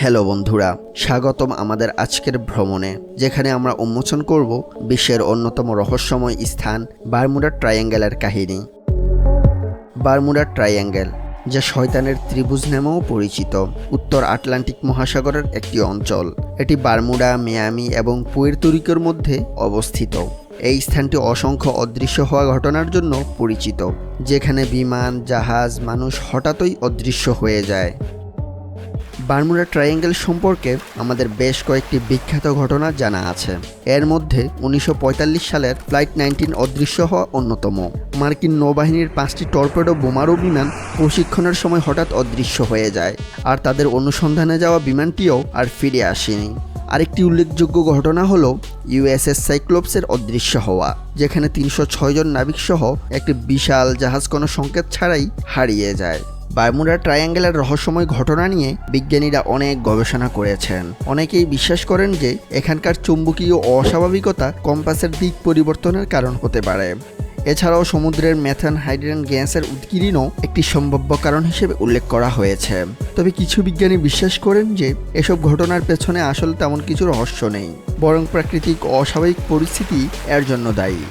Hello বন্ধুরা, স্বাগতম আমাদের আজকের ভ্রমণে, যেখানে আমরা উন্মোচন করব বিশ্বের অন্যতম রহস্যময় স্থান বারমুডা ট্রায়াঙ্গেলের কাহিনী। বারমুডা ট্রায়াঙ্গেল, যা শয়তানের ত্রিভুজ নামেও পরিচিত, উত্তর আটলান্টিক মহাসাগরের একটি অঞ্চল। এটি বারমুডা, মিয়ামি এবং পুয়ের্তোরিকোর মধ্যে অবস্থিত। এই স্থানটি অসংখ্য অদৃশ্য হওয়া ঘটনার জন্য পরিচিত, যেখানে বিমান, জাহাজ, মানুষ হঠাৎই অদৃশ্য হয়ে যায়। বারমুডা ট্রায়াঙ্গেল সম্পর্কে আমাদের বেশ কয়েকটি বিখ্যাত ঘটনা জানা আছে। এর মধ্যে উনিশশো পঁয়তাল্লিশ সালের ফ্লাইট নাইনটিন অদৃশ্য হওয়া অন্যতম। মার্কিন নৌবাহিনীর পাঁচটি টর্পেডো বোমারু বিমান প্রশিক্ষণের সময় হঠাৎ অদৃশ্য হয়ে যায়। আর তাদের অনুসন্ধানে যাওয়া বিমানটিও আর ফিরে আসেনি। আরেকটি উল্লেখযোগ্য ঘটনা হলো ইউএসএস সাইক্লোপসের অদৃশ্য হওয়া, যেখানে তিনশো জন নাবিকসহ একটি বিশাল জাহাজ কোনো সংকেত ছাড়াই হারিয়ে যায়। বারমুডা ট্রায়াঙ্গেলের রহস্যময় ঘটনা নিয়ে বিজ্ঞানীরা অনেক গবেষণা করেছেন। অনেকেই বিশ্বাস করেন যে এখানকার চুম্বকীয় অস্বাভাবিকতা কম্পাসের দিক পরিবর্তনের কারণ হতে পারে। এছাড়াও সমুদ্রের মেথান হাইড্রোজেন গ্যাসের উৎকীর্ণও একটি সম্ভাব্য কারণ হিসেবে উল্লেখ করা হয়েছে। তবে কিছু বিজ্ঞানী বিশ্বাস করেন যে এসব ঘটনার পেছনে আসলে তেমন কিছু রহস্য নেই, বরং প্রাকৃতিক অস্বাভাবিক পরিস্থিতি এর জন্য দায়ী।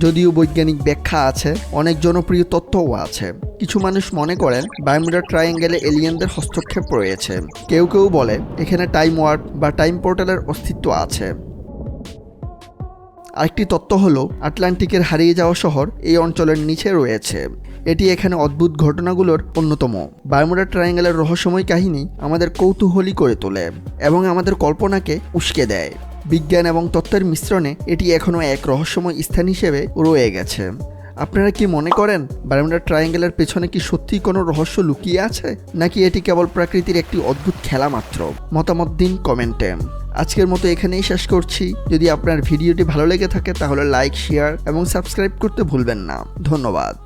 যদিও বৈজ্ঞানিক ব্যাখ্যা আছে, অনেক জনপ্রিয় তথ্যও আছে। কিছু মানুষ মনে করেন বায়োমিডা ট্রায়াঙ্গেলে এলিয়েনদের হস্তক্ষেপ রয়েছে। কেউ কেউ বলে, এখানে টাইম ওয়ার্প বা টাইম পোর্টালের অস্তিত্ব আছে। আরেকটি তত্ত্ব হলো, আটলান্টিকের হারিয়ে যাওয়া শহর এই অঞ্চলের নিচে রয়েছে। এটি এখানে অদ্ভুত ঘটনাগুলোর অন্যতম। বারমুডা ট্রায়াঙ্গেলের রহস্যময় কাহিনী আমাদের কৌতূহলী করে তোলে এবং আমাদের কল্পনাকে উস্কে দেয়। বিজ্ঞান এবং তত্ত্বের মিশ্রণে এটি এখনও এক রহস্যময় স্থান হিসেবে রয়ে গেছে। আপনারা কি মনে করেন বারমুডা ট্রায়াঙ্গেলের পেছনে কি সত্যিই কোনো রহস্য লুকিয়ে আছে, নাকি এটি কেবল প্রকৃতির একটি অদ্ভুত খেলা মাত্র? মতামত দিন কমেন্টে। আজকের মতো এখানেই শেষ করছি। যদি আপনার ভিডিওটি ভালো লেগে থাকে, তাহলে লাইক, শেয়ার এবং সাবস্ক্রাইব করতে ভুলবেন না। ধন্যবাদ।